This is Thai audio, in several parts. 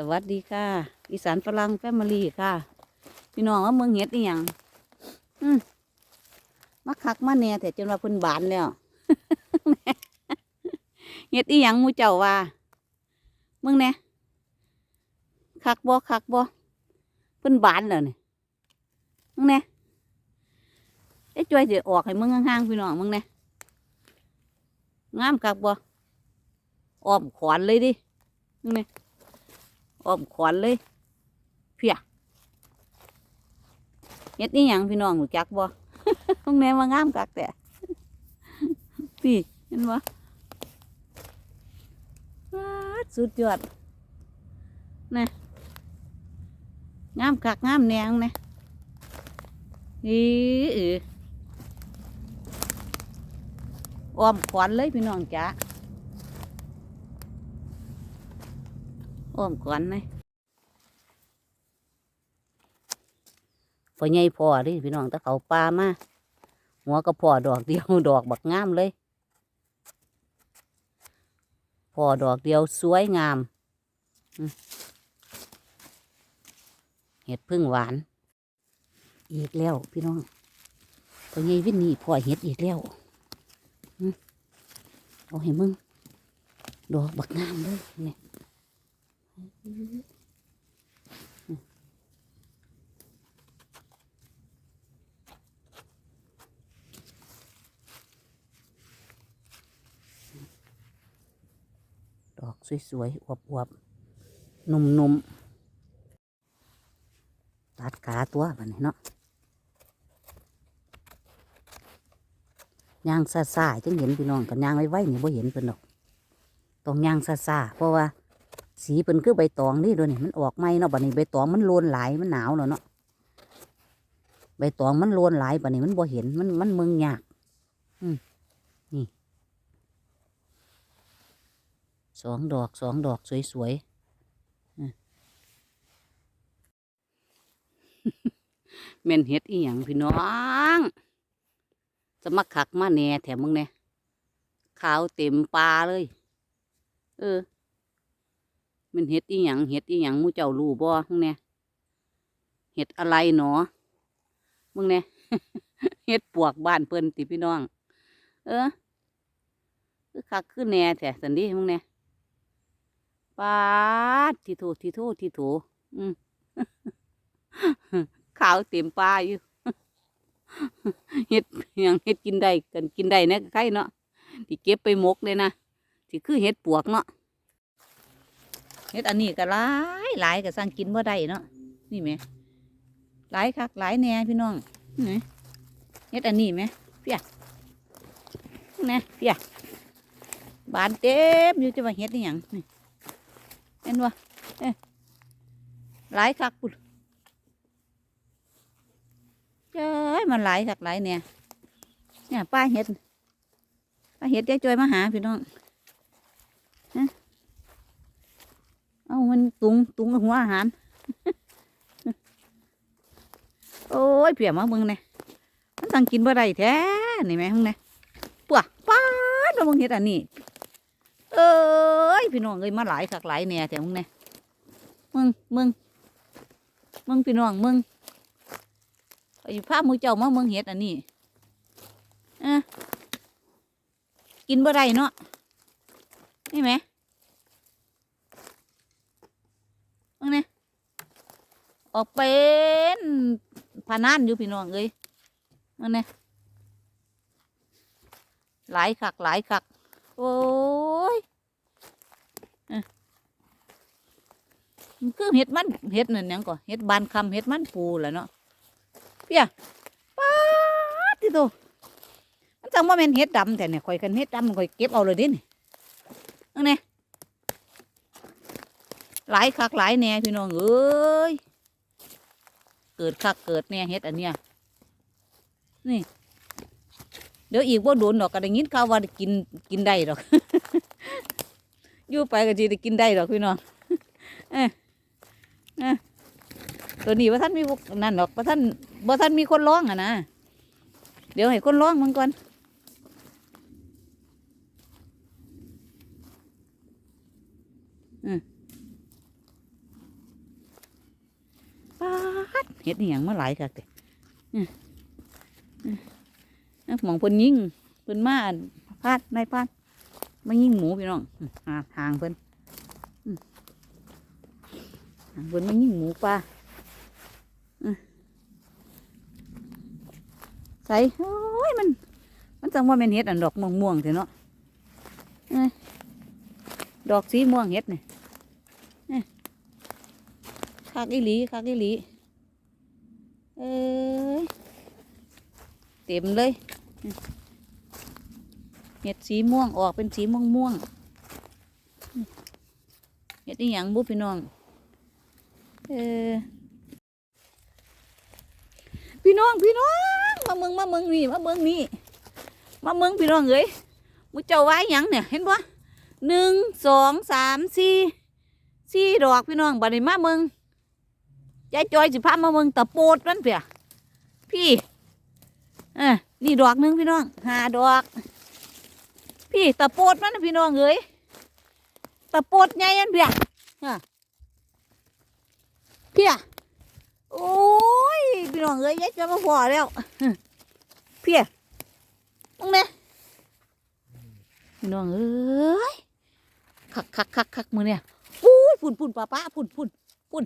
สวัสดีค่ะ อีสานฝรั่งแฟมิลี่ค่ะ พี่น้องว่าเมืองเฮ็ดอีหยังอืมมาคักมาแน่แต่จนว่าเพิ่นบานแล้วเฮ็ดอีหยังมูเจ้าว่ามึงแน่คักบ่คักบ่เพิ่นบานแล้วนี่มึงแน่ไอ้จ้อยสิออกให้มึงห่างๆพี่น้องมึงแน่งามคักบ่อ้อมขวานเลยดิมึงแน่ อ้อมขวัญเลย เพียเฮ็ดนี่ยังพี่น้องรู้จักบ่ตรงไหนมางามกักแต่พี่เห็นบ่ว้าสุดยอดนะงามกักงามแนงนะอีเอออ้อมขวัญเลยพี่น้องจ๋า อ้อมขวัญเลยพอใหญ่พอดิพี่น้องตะเขาปลามาหัวก็พอดอกเดียวดอกบักงามเลยพอดอกเดียวสวยงามเห็ดพึ่งหวาน อีกแล้วพี่น้องพอใหญ่วินนี่พอเห็ดอีกแล้วเอาให้มึงดอกบักงามเลยเนี่ย ดอกสวยๆอวบๆนุ่มๆ ตัดขาตัวแบบนี้เนาะย่างซาซาจังเห็นพี่น้องกันย่างไว้ไว้นี่บ่เห็นเพิ่นดอก ต้องย่างซาซาเพราะว่า สีเพิ่นคือใบตองนี่ด้วยนี่มันออกไหมเนาะบัดนี้ใบตองมันโลนหลายมันหนาวแล้วเนาะใบตองมันโลนหลายบัดนี้มันบ่เห็นมันมันเมืองยากอืมนี่สองดอกสองดอกสวยๆแม่นเฮ็ดอีหยังพี่น้องจะมาขักมาแหน่แถมมึงเนี่ยขาวเต็มปลาเลย เออ มันเฮ็ดอีหยังเฮ็ดอีหยังมูเจ้ารู้บ่มึงเนี่ยเฮ็ดอะไรหนอมึงเนี่ยเฮ็ดปวกบ้านเพิ่นติพี่น้อง เออคือคักคือแหน่แท้สันดีมึงเนี่ยปาทีโถทีโถทีโถอืมขาวเต็มปลาอยู่เฮ็ดหยังเฮ็ดกินได้กันกินได้นะใครเนาะที่เก็บไปมกเลยนะที่คือเฮ็ดปวกเนาะ ฮ็ดอันนี้ก็หลายหลายก็สั่งกินบ่ได้เนาะนี่แหมหลายคักหลายแน่พี่น้องนี่เฮ็ดอันนี้ไหมเพียนี่เพียบานเต็มอยู่จะว่าเฮ็ดนี่หยังนี่เห็นวะเอ๊ะหลายคักปุ่นเจ้ยมันหลายคักหลายเนี่ยเนี่ยป้าเห็ดป้าเห็ดยาจอยมาหาพี่น้องฮะ มันตุงตุงหัวอาหาร โอ้ยเพียมาเบิ่งเนี่ยมันสั่งกินบ่ได้แท้นี่แม่ห้องเนี่ยปวป้าดมาเบิ่งเห็ดอันนี้เอ้ยพี่น้องเอ้ยมาหลายคักหลายแน่แต่มึงเนี่ยมึงมึงมึงพี่น้องมึงอยู่ภาพมือเจ้ามาเมืองเห็ดอันนี้เอะกินบ่ได้เนาะนี่ไหมงเนี่ย ออกเป็นพานานอยู่พี่น้องเอ้ยมึงเนี่หลายคักหลายคัก โอ้ยอ้อมันคือเห็ดมันเห็ดนั่นยังก่อเห็ดบานคำเห็ดมันปูแหละเนาะเปียป้าดที่โตมันจังว่าเป็นเห็ดดำแต่เนี่ยข่อยกันเห็ดดำข่อยเก็บเอาเลยดินี่นั่นไงหลายคักหลายแน่พี่น้องเอ้ย เกิดคักเกิดแหน่เห็ดอันเนี้ยนี่ เดี๋ยวอีกว่าโดนดอกก็ได้ยินข่าวว่ากินกินได้ดอกอยู่ไปก็จีได้กินได้ดอกพี่น้องเอ้ยเอ้ยตัวนี้ว่าท่านมีนั่นดอกว่าท่านว่าท่านมีคนร้องอะนะเดี๋ยวให้คนร้องมันก่อนอืม พาดเฮ็ดนี่ยังมาหลายคักเด้อื้ออื้ออื้อหมองเพิ่นยิงเพิ่นมาพาดนายพาดมายิงหมูพี่น้องหาทางเพิ่นอื้อทางเพิ่นมายิงหมูป่าใส่โอ้ยมัน มันจังว่าแม่นเฮ็ดอันดอกม่วงม่วงๆเถอะเนาะดอกสีม่วงเฮ็ดเนี่ย คักอีหลีคักอีหลีเอ้ยเต็มเลยเฮ็ดสีม่วงออกเป็นสีม่วงม่วงเฮ็ดอีหยังบุพี่น้องเออพี่น้องพี่น้องมาเมืองมาเมืองนี่มาเมืองนี่มาเมืองพี่น้องเอ้ยมุเจ้าไว้หยังเนี่ยเห็นปะหนึ่งสองสามสี่สี่ดอกพี่น้องบัดนี้มาเมือง ยายจอยสิพามาเมืองตะโปดมันเปียพี่เออนี่ดอกหนึ่งพี่น้องหาดอก พี่ตะโปดมันพี่น้องเอ้ยตะโปดใหญ่อันเปียเพียโอ้ยพี่น้องเอ้ยยายจอยมาพอแล้วเพียตรงเนี้ยพี่น้องเอ้ยคักคักคักคักมือเนี่ยปุ้ยฝุ่นฝุ่นป้าป้าฝุ่นฝุ่นพี่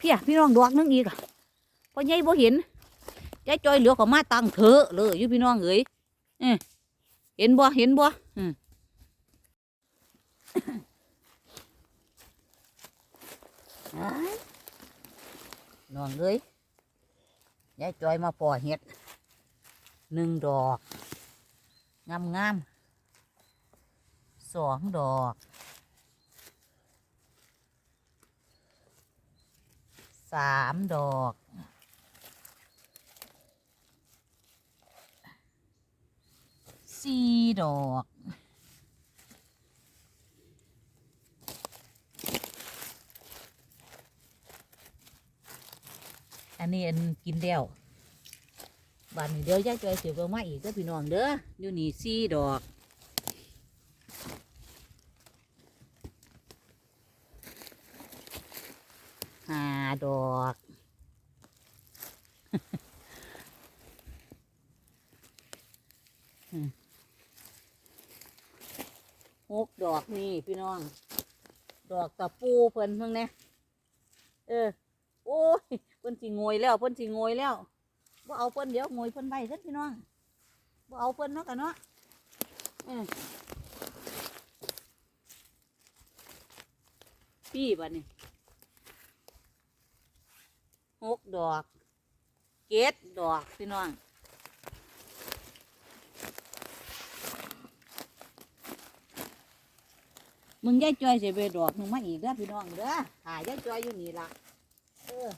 พี่อะพี่น้องดอกนึงอีกอะพอใหญ่บ่เห็นใจจอยเหลือก็มาตังเถอะเลยอยู่พี่น้องเอ้ยเอ้ยเห็นบ่เห็นบ่อืมอ้ายน้องเอ้ยยายจอยมาปอเห็ดหนึ่งดอก งามงามๆสองดอก สามดอก สี่ดอก อันนี้อันกินแล้วบานนี้เดียวยายจอยเสียบมาอีกเด้อพี่น้องเด้ออยู่นี่สี่ดอก ห้าดอก หกดอกนี่พี่น้อง ดอกตะปูเพิ่นเพิ่งเนี่ยเออ โอ้ยเพิ่นสิโงยแล้วเพิ่นสิโงยแล้วบ่เอาเพิ่นเดี๋ยวโงยเพิ่นไปเด้อพี่น้องบ่เอาเพิ่นเนาะกันเนาะเออพี่บัดนี้หกดอกเจ็ดดอกพี่น้อง มึงยายจอยสิไปดอกหนึงมาอีกเด้อพี่น้องเด้อหายยายจอยอยู่นี่ล่ะเออ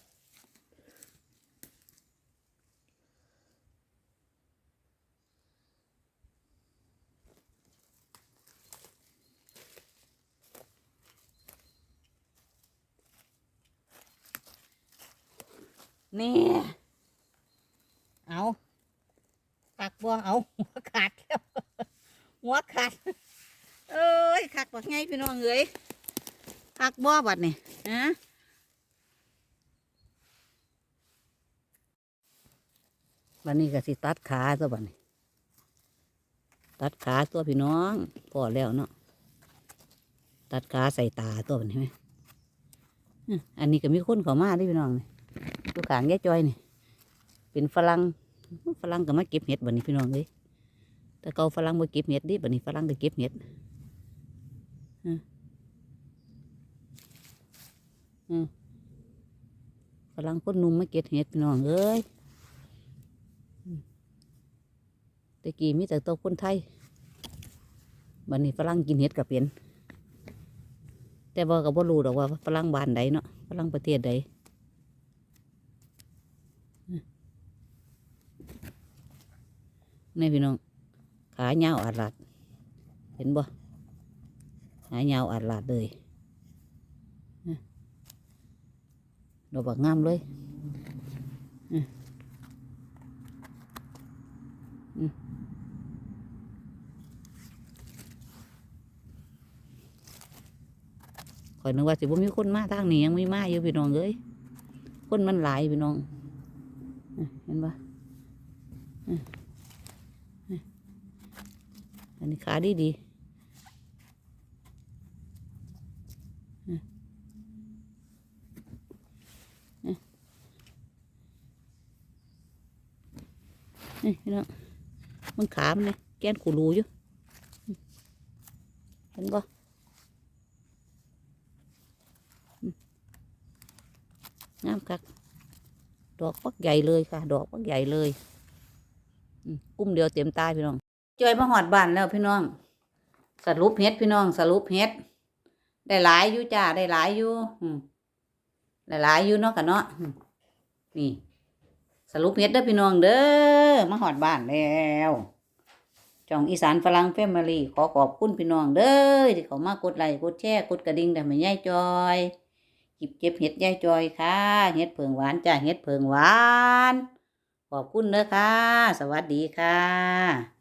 นี่ เอาขักบ่เอาหัวขาดแล้ว หัวขาด เักบักไงพี่น้องเอ้ยขักบ่บัดนี่ฮะบัดนี้ก็สิตัดขาตัวบัดนี้ ตัดขาตัวพี่น้องพอแล้วเนาะตัดขาใส่ตาตัวบัดนี้ไหมอันนี้ก็มีคนเขามาเด้วยพี่น้องนี่ดูขางแยายจอยนี่เป็นฝรั่งฝรั่งก็มาเก็บเห็ดบัดนี้พี่น้องเลยแต่เกาฝรั่งมาเก็บเห็ดดิบัดนี้ฝรั่งก็เก็บเห็ด อืมอืมฝรั่งคนนุ่มมาเก็บเห็ดน้องเอ้ยตะกี้มีแต่ตัวคนไทยบัดนี้ฝรั่งกินเห็ดกับเป็นแต่ว่าก็บ่รู้ดอกว่าฝรั่งบ้านใดเนาะฝรั่งประเทศใดนี่พี่น้อง ขาเงาอาดลาดเห็นบ่ ขาเงาวอาดลาดเลยดอกบักงามเลยข่อยนึกว่าสิบ่มีคนมาทางนี้ยังมีมาอยู่พี่น้องเอ้ยคนมันหลายพี่น้องเห็นปะอันนี้ขาดีดีอะอะ นี่พี่น้องมันขามันเลยแกนขูรูอยู่เห็นปะงามคักดอกปักใหญ่เลยค่ะ ดอกปักใหญ่เลยกุ้มเดียวเต็มตาพี่น้องจอยมาหอดบ้านแล้วพี่น้อง สรุปเฮ็ดพี่น้อง สรุปเฮ็ด ได้หลายอยู่จ้าได้หลายอยู่ได้หลายอยู่เนาะกันเนาะนี่ สรุปเฮ็ดเด้อพี่น้องเด้อมาหอดบ้านแล้วจองอีสานฝรั่งเฟมิลี่ขอขอบคุณพี่น้องเด้อที่เขามากดไลค์กดแชร์กดกระดิ่งแต่ไม่ย่ายจอยกิบเก็บเห็ดยายจอยค่ะเห็ดเผิงหวานจ้าเห็ดเผิงหวาน ขอบคุณเด้อค่ะ สวัสดีค่ะ